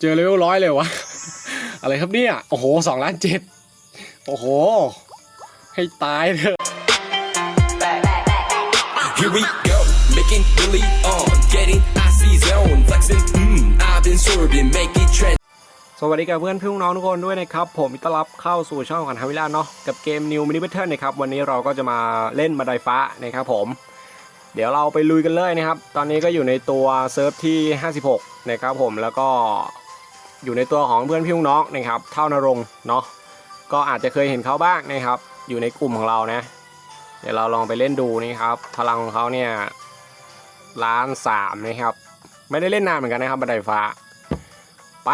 เจอเลเวลร้อยเลยวะ อะไรครับเนี่ย โอ้โหสองล้านเจ็ดโอ้โห ให้ตายเถอะ Here we go, making Billy on, getting icy zone, flexing, mmm, I've been sorbing, make it trend. สวัสดีกับเพื่อนพี่น้องทุกคนด้วยนะครับ ผมต้อนรับเข้าสู่ช่องของทาวิลาเนาะกับเกม New Mini Battle นะครับ วันนี้เราก็จะมาเล่นบันไดฟ้านะครับผม เดี๋ยวเราไปลุยกันเลยนะครับ ตอนนี้ก็อยู่ในตัวเซิร์ฟที่ 56 นะครับผมแล้วก็ อยู่ในตัวของเพื่อนพี่น้องนะครับ เท่านรงเนาะก็อาจจะเคยเห็นเขาบ้างนะครับ อยู่ในกลุ่มของเรานะ เดี๋ยวเราลองไปเล่นดูนี่ครับ พลังของเขาเนี่ยล้านสามนะครับ ไม่ได้เล่นนานเหมือนกันนะครับบันไดฟ้าไป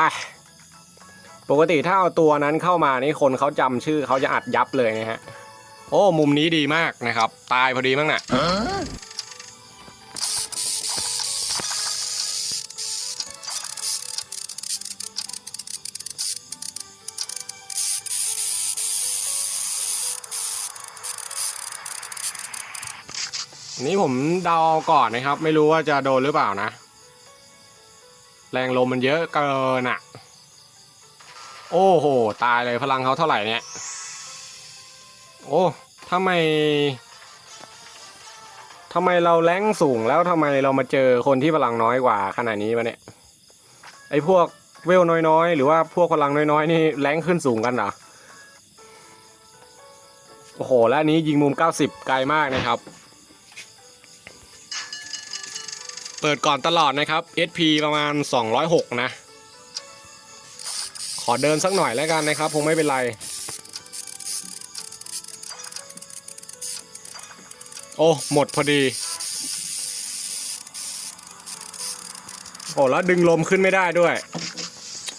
ปกติถ้าเอาตัวนั้นเข้ามานี่คนเขาจำชื่อเขาจะอัดยับเลยนะฮะโอ้มุมนี้ดีมากนะครับ ตายพอดีมั้งน่ะ นนี้ผมเดาก่อนนะครับ ไม่รู้ว่าจะโดนหรือเปล่านะ แรงลมมันเยอะเกินอะโอ้โห ตายเลยพลังเขาเท่าไหร่เนี่ย โอ้ทำไมทำไมเราแรงสูงแล้วทำไมเรามาเจอคนที่พลังน้อยกว่าขนาดนี้วะเนี่ย ไอ้พวกเวลน้อยๆ หรือว่าพวกพลังน้อยๆ นี่แรงขึ้นสูงกันเหรอ โอ้โห แล้วอันนี้ยิงมุม 90 ไกลมากนะครับ เปิดก่อนตลอดนะครับ SP ประมาณ 206 นะ ขอเดินสักหน่อยแล้วกันนะครับ คงไม่เป็นไร โอ้ หมดพอดี โอ้ แล้วดึงลมขึ้นไม่ได้ด้วย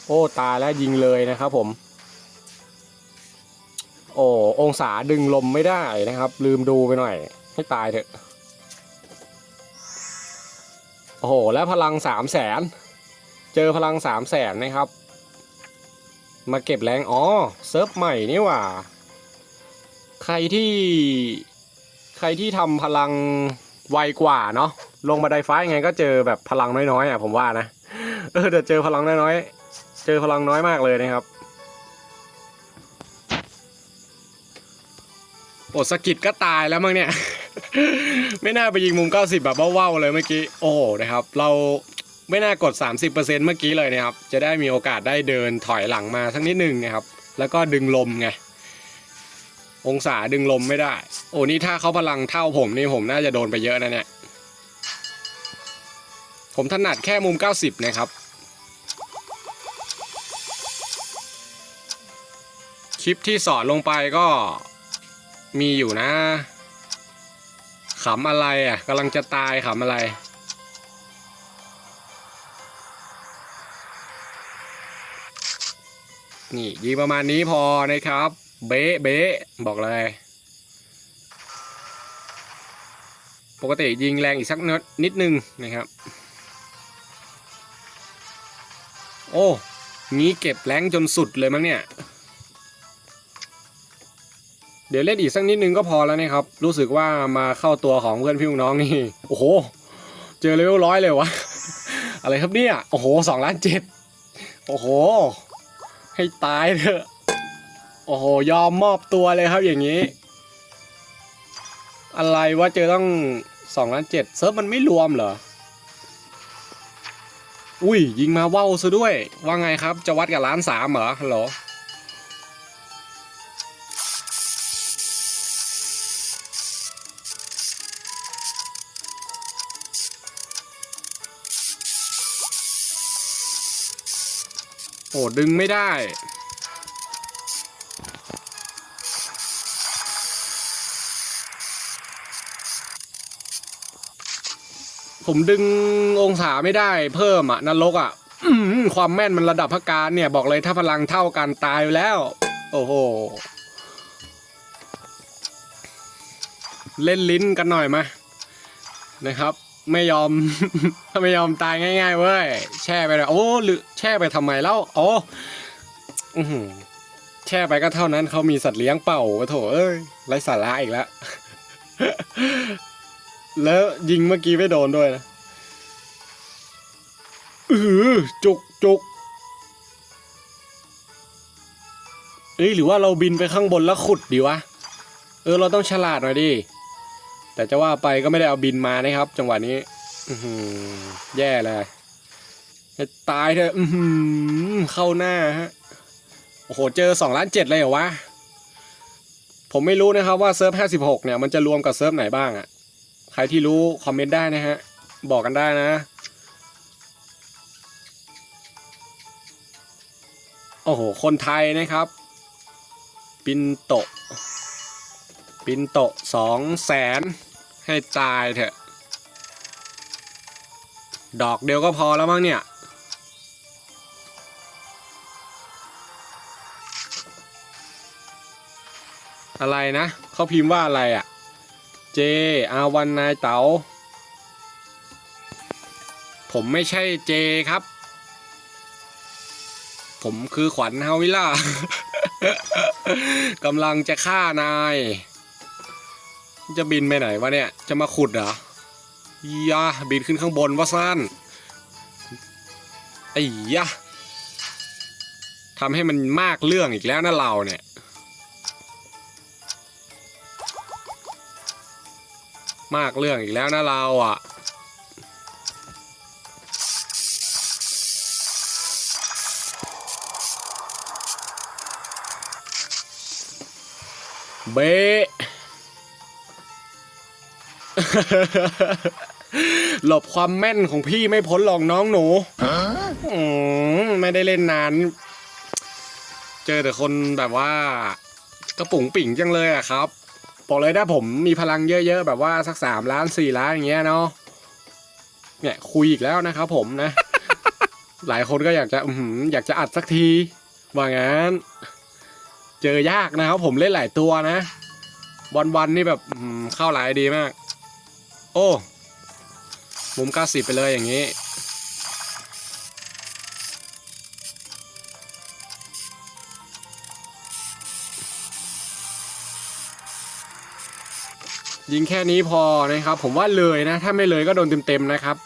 โอ้ ตายแล้วยิงเลยนะครับผม โอ้ องศาดึงลมไม่ได้นะครับ ลืมดูไปหน่อย ให้ตายเถอะ อ้โห แล้วพลังสามแสน เจอพลังสามแสนนะครับ มาเก็บแรง อ๋อ เซิร์ฟใหม่นี่หว่า ใครที่ ใครที่ทำพลังไวกว่าเนาะ ลงมาไดฟ้ายังไงก็เจอแบบพลังน้อยๆอะผมว่านะ เออแต่เจอพลังน้อยๆ เจอพลังน้อยมากเลยนะครับอดสกิดก็ตายแล้วมั้งเนี่ย ไม่น่าไปยิงมุม 90 แบบว่าวๆเลยเมื่อกี้ โอ้นะครับ เราไม่น่ากด 30%เมื่อกี้เลยนะครับ จะได้มีโอกาสได้เดินถอยหลังมาสักนิดหนึ่งนะครับ แล้วก็ดึงลมไง องศาดึงลมไม่ได้ โอ้นี่ถ้าเขาพลังเท่าผมนี่ผมน่าจะโดนไปเยอะนะเนี่ย ผมถนัดแค่มุม 90 นะครับ คลิปที่สอนลงไปก็มีอยู่นะ ขำอะไรอะกำลังจะตายขำอะไร นี่ยิงประมาณนี้พอนะครับ เบ๊เบ๊บอกเลย ปกติยิงแรงอีกสักนิดนิดนึงนะครับ โอ้งี้เก็บแรงจนสุดเลยมั้งเนี่ย ดี๋ยวเล่นอีกสักนิดนึงก็พอแล้วนะครับ รู้สึกว่ามาเข้าตัวของเพื่อนพี่น้องนี่ โอ้โห เจอเลเวลร้อยเลยวะ อะไรครับเนี่ย โอ้โหสองล้านเจ็ดโอ้โห ให้ตายเถอะ โอ้โห ยอมมอบตัวเลยครับอย่างนี้ อะไรว่าเจอต้องสองล้านเจ็ดเซิร์ฟมันไม่รวมเหรอ อุ้ยยิงมาว่าวซะด้วย ว่าไงครับ จะวัดกับล้านสามเหรอฮัลโหล อ้ดึงไม่ได้ ผมดึงองศาไม่ได้ เพิ่มอะนรกอะอความแม่นมันระดับพักการเนี่ย บอกเลยถ้าพลังเท่ากันตายอยู่แล้ว โอ้โห เล่นลิ้นกันหน่อยมานะครับ ไม่ยอม ไม่ยอมตายง่าย ๆ เว้ย แช่ไปเลยโอ้หรือแช่ไปทำไมเล่าโอ้แช่ไปก็เท่านั้นเขามีสัตว์เลี้ยงเป่าโถเอ้ยไร้สาระอีกแล้ว แล้วยิงเมื่อกี้ไม่โดนด้วยนะเออจุกจุกเอ้หรือว่าเราบินไปข้างบนแล้วขุดดีวะ เออ เราต้องฉลาดหน่อยดิ แต่จะว่าไปก็ไม่ได้เอาบินมานะครับ จังหวะนี้แย่เลยตายเถอะเข้าหน้าฮะโอ้โหเจอสองล้านเจ็ดเลยเหรอวะ ผมไม่รู้นะครับว่าเซิร์ฟ56เนี่ยมันจะรวมกับเซิร์ฟไหนบ้างอะ่ะ ใครที่รู้คอมเมนต์ได้นะฮะ บอกกันได้นะโอ้โห คนไทยนะครับ ปินโต ปินโตสองแสน ให้ตายเถอะ ดอกเดียวก็พอแล้วมั้งเนี่ย อะไรนะ เขาพิมพ์ว่าอะไรอะ่ะ เจอาวันนายเต๋า ผมไม่ใช่เจครับ ผมคือขวัญฮาวิล่ากำลังจะฆ่านาย จะบินไปไหนวะเนี่ย จะมาขุดเหรอยาบินขึ้นข้างบนวะสั้นไอ้ยะทำให้มันมากเรื่องอีกแล้วนะเราเนี่ย มากเรื่องอีกแล้วนะเราอะเบะ หลบความแม่นของพี่ไม่พ้นหรอกน้องหนูอืมไม่ได้เล่นนาน เจอแต่คนแบบว่า กระปุ๋งปิ่งจังเลยอะครับบอกเลยถ้าผมมีพลังเยอะๆ แบบว่าสักสามล้านสี่ล้านอย่างเงี้ยเนาะเนี่ยคุยอีกแล้วนะครับผมนะ หลายคนก็อยากจะอือหืออยากจะอัดสักทีว่างั้น เจอยากนะครับผมเล่นหลายตัวนะวันวันๆนี่แบบอื้อหือเข้าหลายดีมาก โอ้ มุมเก้าสิบไปเลยอย่างนี้ ยิงแค่นี้พอนะครับ ผมว่าเลยนะ ถ้าไม่เลยก็โดนเต็มๆนะครับ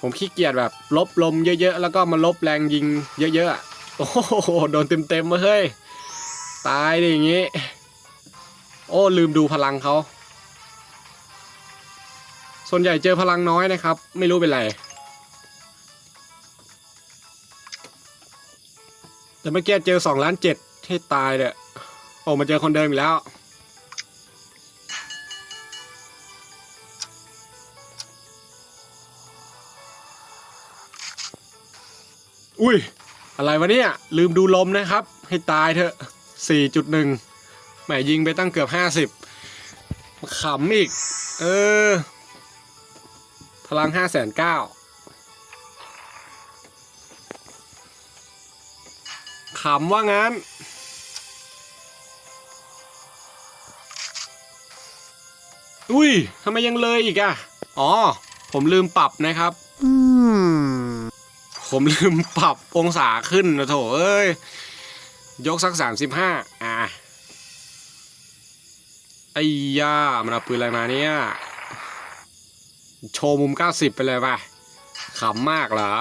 ผมขี้เกียจแบบ ลบลมเยอะๆ แล้วก็มาลบแรงยิงเยอะๆอะโอ้โห โดนเต็มๆมาเฮ้ย ตายดิอย่างงี้ โอ้ลืมดูพลังเขา ส่วนใหญ่เจอพลังน้อยนะครับ ไม่รู้เป็นไร แต่เมื่อกี้เจอสองล้านเจ็ดให้ตายเลยโอ้มาเจอคนเดิมอีกแล้ว อุ้ย อะไรวะเนี่ย ลืมดูลมนะครับ ให้ตายเถอะ 4.1แหมยิงไปตั้งเกือบ 50ขำอีก เออ พลัง5 9 0 0 0ขำว่างั้น อุ้ยทำไมยังเลยอีกอะอ๋อ ผมลืมปรับนะครับ ผมลืมปรับองศาขึ้นนะโถเอ้ย ยกสักสามสิบห้าอะไอ้ย่ามันเอาปืนอะไรมาเนี่ย โชว์มุมเก้าสิบไปเลยป่ะขำมากเหรอ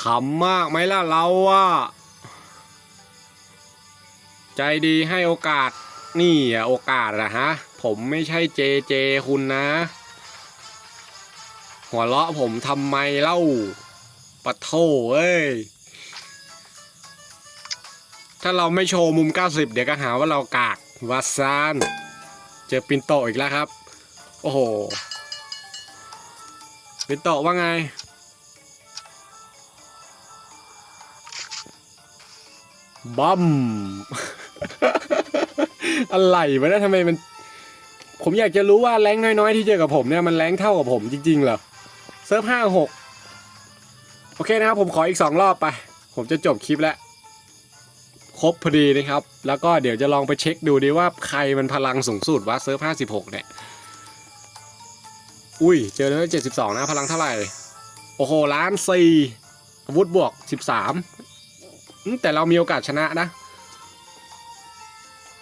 ขำมากไหมล่ะเราอะใจดีให้โอกาส นี่อะโอกาสอะฮะ ผมไม่ใช่เจเจคุณนะ หัวเราะผมทำไมเล่าปะโถเอ้ย ถ้าเราไม่โชว์มุม 90 เดี๋ยวก็หาว่าเรากากวาซานเจอปินโตอีกแล้วครับ โอ้โห ปินโตว่าไง บัมอะไรวะเนี่ยทำไมมัน ผมอยากจะรู้ว่าแรงน้อยๆ ที่เจอกับผมเนี่ยมันแรงเท่ากับผมจริงๆเหรอ เซิร์ฟห้าหกโอเคนะครับผมขออีกสองรอบไป ผมจะจบคลิปแล้ว ครบพอดีนะครับ แล้วก็เดี๋ยวจะลองไปเช็คดูดีว่าใครมันพลังสูงสุดวะเซิร์ฟห้าสิบหกเนี่ย อุ้ย เจอแล้วเจ็ดสิบสองนะพลังเท่าไหร่ โอ้โหล้านสี่อาวุธบวกสิบสามอืมแต่เรามีโอกาสชนะนะ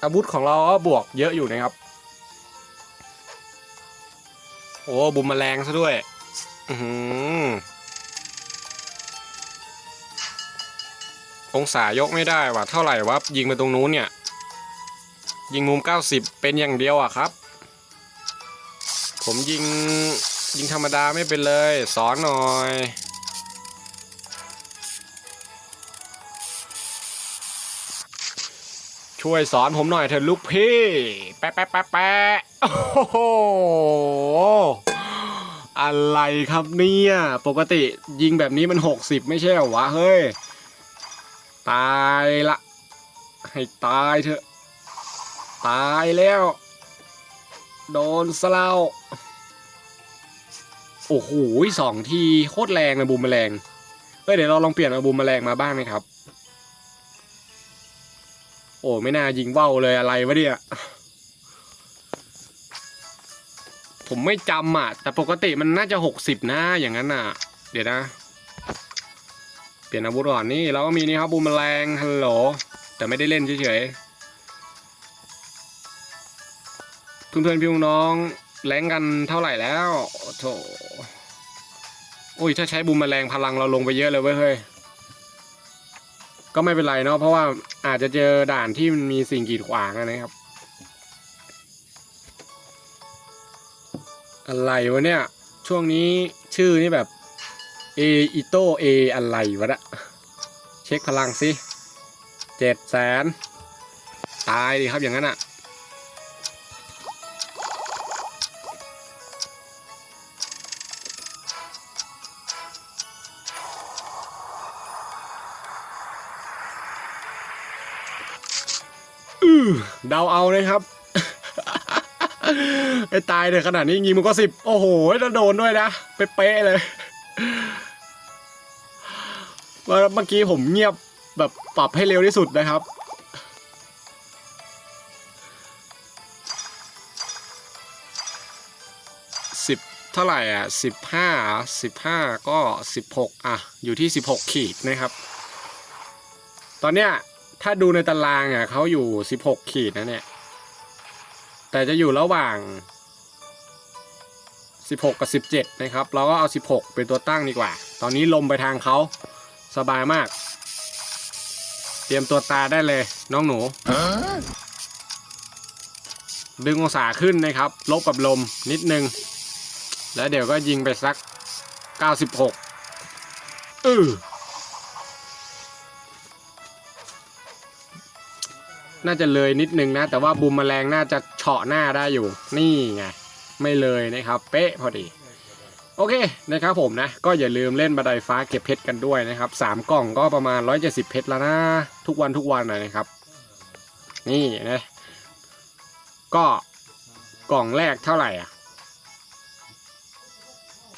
อาวุธของเราก็บวกเยอะอยู่นะครับ โอ้บุมแมลงซะด้วย อือหือองศายกไม่ได้ว่ะเท่าไหร่วะยิงไปตรงนู้นเนี่ย ยิงมุม 90 เป็นอย่างเดียวอะครับ ผมยิงยิงธรรมดาไม่เป็นเลย สอนหน่อยช่วยสอนผมหน่อยเถอะลูกพี่ แปะแปะแปะแปะโอ้โห อะไรครับเนี่ย ปกติยิงแบบนี้มัน 60 ไม่ใช่เหรอวะ เฮ้ย ตายละ ให้ตายเถอะ ตายแล้ว โดนสลาวโอ้โหสองทีโคตรแรงนะบูมแมลงเฮ้ยเดี๋ยวเราลองเปลี่ยนมาบูมแมลงมาบ้างไหมครับ โอ้ไม่น่ายิงว่าเลยอะไรวะเนี่ย ผมไม่จำอะ แต่ปกติมันน่าจะหกสิบนะอย่างนั้นอะ เดี๋ยวนะ เปลี่ยนอาวุธก่อนนี่เราก็มีนี่ครับบูมแมลงฮัลโหลแต่ไม่ได้เล่นเฉยๆเพื่อนๆพี่น้องแรงกันเท่าไหร่แล้วโถโอ้ยถ้าใช้บูมแมลงพลังเราลงไปเยอะเลยเว้ยเฮ้ยก็ไม่เป็นไรเนาะเพราะว่าอาจจะเจอด่านที่มันมีสิ่งกีดขวางนะครับ อะไรวะเนี่ย ช่วงนี้ชื่อนี่แบบเออิโตเออะไรวะเนี่ยเช็คพลังสิเจ็ดแสนตายดีครับอย่างนั้นอะเดาเอานะครับ ไอ้ตายเลยขนาดนี้ยิงมันก็สิบโอ้โหแล้วโดนด้วยนะเป๊ะเลยว่าเมื่อกี้ผมเงียบแบบปรับให้เร็วที่สุดนะครับสิบเท่าไหร่อะสิบห้าสิบห้าก็สิบหกอะ อยู่ที่สิบหกขีดนะครับ ตอนเนี้ยถ้าดูในตารางอะเขาอยู่สิบหกขีดนะเนี่ย แต่จะอยู่ระหว่าง 16 กับ 17 นะครับ เราก็เอา 16 เป็นตัวตั้งดีกว่า ตอนนี้ลมไปทางเขาสบายมาก เตรียมตัวตาได้เลยน้องหนู ดึงองศาขึ้นนะครับ ลบกับลมนิดนึง แล้วเดี๋ยวก็ยิงไปสัก 96อือ น่าจะเลยนิดนึงนะ แต่ว่าบูมแมลงน่าจะเฉาะหน้าได้อยู่ นี่ไง ไม่เลยนะครับ เป๊ะพอดี โอเคนะครับผมนะ ก็อย่าลืมเล่นบันไดฟ้าเก็บเพชรกันด้วยนะครับสามกล่องก็ประมาณ 170 เพชรแล้วนะ ทุกวันทุกวันนะนะครับ นี่นะก็กล่องแรกเท่าไหร่อะ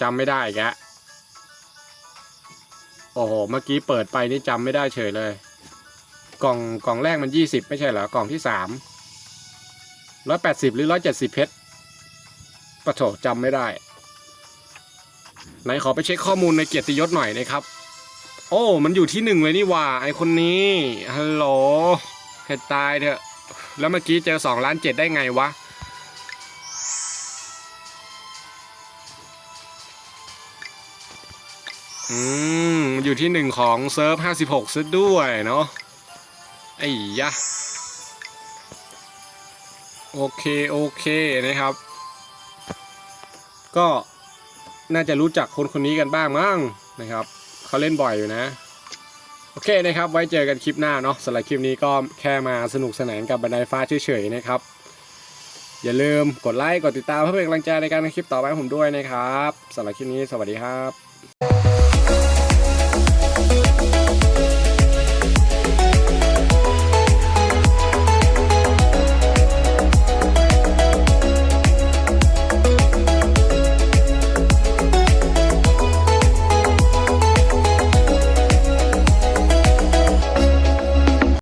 จำไม่ได้อีกโอ้โห เมื่อกี้เปิดไปนี่จำไม่ได้เฉยเลย กล่องกล่องแรกมันยี่สิบไม่ใช่เหรอกล่องที่สามร้อยแปดสิบหรือร้อยเจ็ดสิบเพชรประโถจำไม่ได้ ไหนขอไปเช็คข้อมูลในเกียรติยศหน่อยนะครับ โอ้ มันอยู่ที่หนึ่งเลยนี่ว่า ไอคนนี้ฮัลโหลให้ตายเถอะแล้วเมื่อกี้เจอสองล้านเจ็ดได้ไงวะอืมอยู่ที่หนึ่งของเซิร์ฟห้าสิบหกซะด้วยเนาะ อ้ยะโอเค โอเคนะครับ ก็น่าจะรู้จักคนคนนี้กันบ้างมั้งนะครับเขาเล่นบ่อยอยู่นะ โอเคนะครับ ไว้เจอกันคลิปหน้าเนาะสำหรับคลิปนี้ก็แค่มาสนุกสนานกับบันไดฟ้าเฉยๆนะครับ อย่าลืมกดไลค์ กดติดตามเพื่อเป็นกำลังใจในการทำคลิปต่อไปผมด้วยนะครับสำหรับคลิปนี้สวัสดีครับ